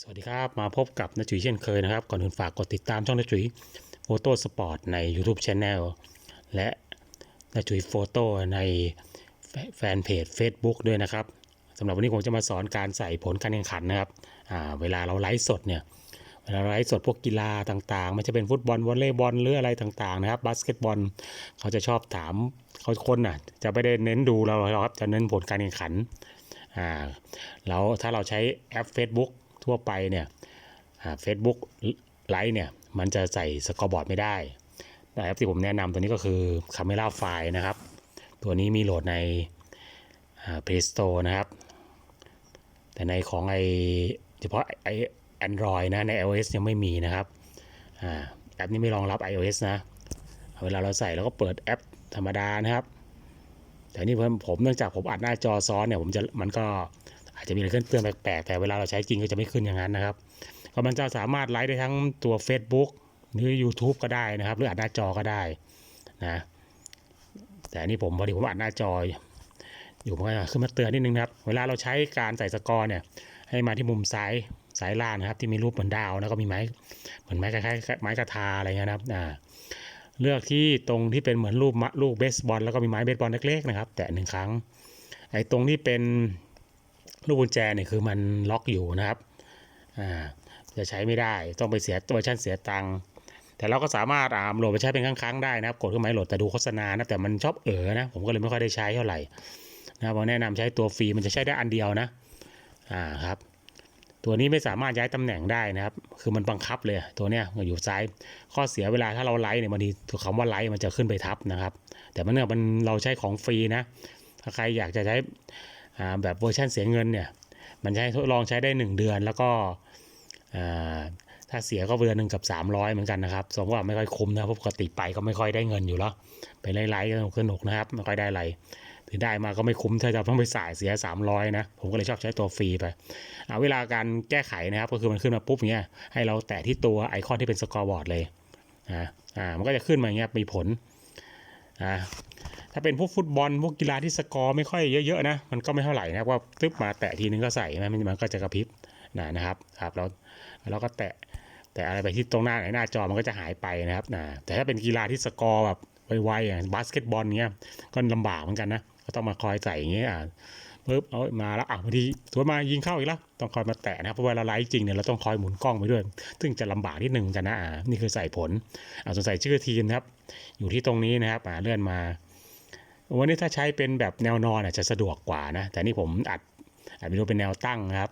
สวัสดีครับ มาพบกับนจุ๋ยเช่นเคยนะครับ ก่อนอื่นฝากกดติดตามช่องนจุ๋ยโฟโต้สปอร์ตใน YouTube Channel และนจุ๋ยโฟโต้ในแฟนเพจ Facebook ด้วยนะครับสำหรับวันนี้ผมจะมาสอนการใส่ผลการแข่งขันนะครับเวลาเราไลฟ์สดเนี่ยเวลาไลฟ์สดพวกกีฬาต่างๆไม่ว่าจะเป็นฟุตบอลวอลเลย์บอลหรืออะไรต่างๆนะครับบาสเกตบอลเขาจะชอบถามเขาคนน่ะจะไม่ได้เน้นดูเราหรอกครับจะเน้นผลการแข่งขันอ่าแล้วถ้าเราใช้แอป Facebook ทั่วไปเนี่ยเฟซบุ๊กไลฟ์เนี่ยมันจะใส่สกอร์บอร์ดไม่ได้แต่แอปที่ผมแนะนำตัวนี้ก็คือ Camera File นะครับ ตัวนี้มีโหลดใน Play Store นะครับ แต่ในของไอเฉพาะไอ Android นะใน iOS ยังไม่มีนะครับอแอปนี้ไม่รองรับ iOS นะ เวลาเราใส่เราก็เปิดแอปธรรมดานะครับ แต่นี่ผมผมเนื่องจากผมอัดหน้าจอซ้อนเนี่ยผมจะมันก็ อาจจะมีอะไรขึ้นเตือนแปลกๆแต่เวลาเราใช้จริงก็จะไม่ขึ้นอย่างนั้นนะครับก็มันจะสามารถไลฟ์ได้ทั้งตัว Facebook หรือ YouTube ก็ได้นะครับ หรืออัดหน้าจอก็ได้นะแต่นี่ผมพอดีผมอัดหน้าจออยู่มันก็ขึ้นมาเตือนนิดนึงนะครับ เวลาเราใช้การใส่สกอร์เนี่ย ให้มาที่มุมซ้ายซ้ายล่างนะครับ ที่มีรูปเหมือนดาวแล้วก็มีไม้เหมือนไม้คล้ายๆไม้กระทาอะไรเงี้ยนะครับอ่าเลือกที่ตรงที่เป็นเหมือนรูปมะลูกเบสบอลแล้วก็มีไม้เบสบอลเล็กๆนะครับ แตะหนึ่งครั้งไอ้ตรงที่เป็น ลูกกุญแจเนี่ยคือมันล็อกอยู่นะครับอ่าจะใช้ไม่ได้ต้องไปเสียเวอร์ชันเสียตังค์แต่เราก็สามารถอ่าโหลดไปใช้เป็นครั้งๆได้นะครับกดขึ้นมาให้โหลดแต่ดูโฆษณานะแต่มันชอบเอ๋อนะผมก็เลยไม่ค่อยได้ใช้เท่าไหร่นะครับผมแนะนำใช้ตัวฟรีมันจะใช้ได้อันเดียวนะอ่าครับตัวนี้ไม่สามารถย้ายตำแหน่งได้นะครับ คือมันบังคับเลยตัวเนี้ยมันอยู่ซ้าย ข้อเสียเวลาถ้าเราไลฟ์เนี่ยบางทีคำว่าไลฟ์มันจะขึ้นไปทับนะครับ แต่มันเนี่ยมันเราใช้ของฟรีนะ ถ้าใครอยากจะใช้ แบบเวอร์ชันเสียเงินเนี่ยมันใช้ทดลองใช้ได้ 1 เดือนแล้วก็อ่าถ้าเสียก็เดือนหนึ่งกับ 300 เหมือนกันนะครับสมว่าไม่ค่อยคุ้มนะเพราะปกติไปก็ไม่ค่อยได้เงินอยู่แล้วไปไลฟ์ๆก็สนุกนะครับไม่ค่อยได้อะไรถึงได้มาก็ไม่คุ้มถ้าจะต้องไปสายเสีย 300 นะ ผมก็เลยชอบใช้ตัวฟรีไปอ่าเวลาการแก้ไขนะครับ ก็คือมันขึ้นมาปุ๊บเงี้ยให้เราแตะที่ตัวไอคอนที่เป็นสกอร์บอร์ดเลยนะอ่ามันก็จะขึ้นมาเงี้ยมีผลอ่า ถ้าเป็นพวกฟุตบอลพวกกีฬาที่สกอร์ไม่ค่อยเยอะๆนะมันก็ไม่เท่าไหร่นะครับว่าตึ๊บมาแตะทีนึงก็ใส่นะมันมันก็จะกระพริบนะนะครับครับแล้วเราก็แตะแตะอะไรไปที่ตรงหน้าไหนหน้าจอมันก็จะหายไปนะครับนะแต่ถ้าเป็นกีฬาที่สกอร์แบบไวๆอย่างบาสเกตบอลเงี้ยก็ลำบากเหมือนกันนะก็ต้องมาคอยใส่อย่างเงี้ยอ่าปุ๊บเอามาแล้วอะบางทีสวนมายิงเข้าอีกแล้วต้องคอยมาแตะนะครับเพราะเวลาไลฟ์จริงเนี่ยเราต้องคอยหมุนกล้องไปด้วย ซึ่งจะลำบากนิดนึงกันนะอ่านี่คือใส่ผลอ่าส่วนใส่ชื่อทีมนะครับ อยู่ที่ตรงนี้นะครับอ่าเลื่อนมา วันนี้ถ้าใช้เป็นแบบแนวนอนอาจจะสะดวกกว่านะ แต่นี่ผมอัดอัดวิดีโอเป็นแนวตั้งครับ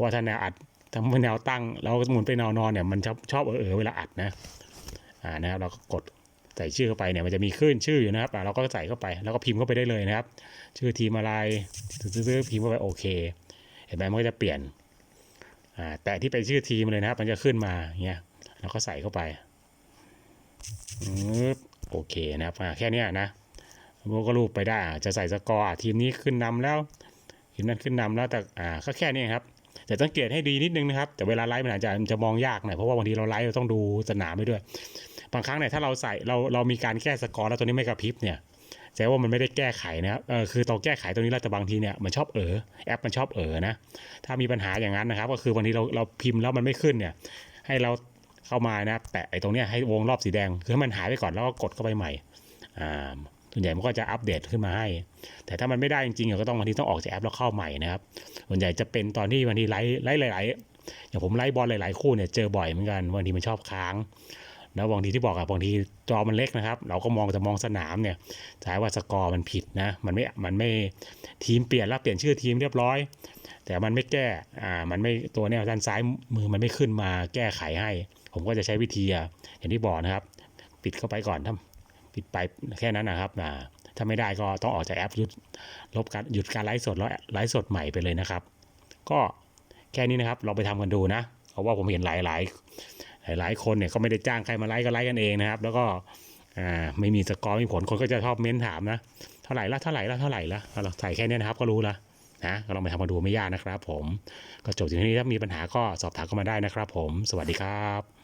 ว่าถ้าแนวอัดทำเป็นแนวตั้งเราหมุนไปแนวนอนเนี่ยมันชอบชอบเออเวลาอัดนะอ่านะครับเราก็กดใส่ชื่อเข้าไปเนี่ยมันจะมีขึ้นชื่ออยู่นะครับเราก็ใส่เข้าไปแล้วก็พิมพ์เข้าไปได้เลยนะครับ ชื่อทีมอะไรซื้อพิมพ์เข้าไปโอเค เห็นไหมมันก็จะเปลี่ยนอ่าแต่ที่เป็นชื่อทีมเลยนะครับ มันจะขึ้นมาอย่างเงี้ยแล้วก็ใส่เข้าไปอืโอเคนะครับแค่นี้นะ เราก็รูปไปได้ จะใส่สกอร์ทีมนี้ขึ้นนำแล้วทีมนั้นขึ้นนำแล้วแต่อ่าก็แค่นี้ครับแต่สังเกตให้ดีนิดนึงนะครับ แต่เวลาไลฟ์มันอาจจะมันจะมองยากหน่อยเพราะว่าบางทีเราไลฟ์เราต้องดูสนามไปด้วย บางครั้งเนี่ยถ้าเราใส่เราเรามีการแก้สกอร์แล้วตัวนี้ไม่กระพริบเนี่ยแสดงว่ามันไม่ได้แก้ไขนะครับเออคือตองแก้ไขตรงนี้แล้วแต่บางทีเนี่ยมันชอบเออแอปมันชอบเออนะถ้ามีปัญหาอย่างนั้นนะครับ ก็คือบางทีเราเราพิมพ์แล้วมันไม่ขึ้นเนี่ย ให้เราเข้ามานะแตะไอ้ตรงเนี้ยให้วงรอบสีแดงคือให้มันหายไปก่อนแล้วก็กดเข้าไปใหม่อ่า ส่วนใหญ่มันก็จะอัปเดตขึ้นมาให้ แต่ถ้ามันไม่ได้จริงๆก็ต้องบางทีต้องออกจากแอปแล้วเข้าใหม่นะครับ ส่วนใหญ่จะเป็นตอนที่บางทีไลฟ์ไลฟ์หลายๆอย่างผมไลฟ์บอลหลายๆคู่เนี่ยเจอบ่อยเหมือนกันบางทีมันชอบค้างแล้วบางทีที่บอกอะบางทีจอมันเล็กนะครับ เราก็มองจะมองสนามเนี่ยสายว่าสกอร์มันผิดนะมันไม่มันไม่ทีมเปลี่ยนแล้วเปลี่ยนชื่อทีมเรียบร้อย แต่มันไม่แก้อ่ามันไม่ตัวเนี่ยด้านซ้ายมือมันไม่ขึ้นมาแก้ไขให้ ผมก็จะใช้วิธีอย่างที่บอกนะครับ ปิดเข้าไปก่อนถ้า ปิดไปแค่นั้นนะครับอ่าถ้าไม่ได้ก็ต้องออกจากแอปหยุดลบการหยุดการไลฟ์สดแล้วไลฟ์สดใหม่ไปเลยนะครับ ก็แค่นี้นะครับลองไปทำกันดูนะเพราะว่าผมเห็นหลายหลายหลายคนเนี่ยก็ไม่ได้จ้างใครมาไลฟ์ก็ไลฟ์กันเองนะครับ แล้วก็ไม่มีสกอร์ไม่ีผลคนก็จะชอบเม้นถามนะเท่าไหร่ละเท่าไหร่ละเท่าไหร่ละเราใส่แค่นี้นะครับก็รู้ละนะก็ลองไปทำกันดูไม่ยากนะครับ ผมก็จบที่นี้ถ้ามีปัญหาก็สอบถามเข้ามาได้นะครับ ผม สวัสดีครับ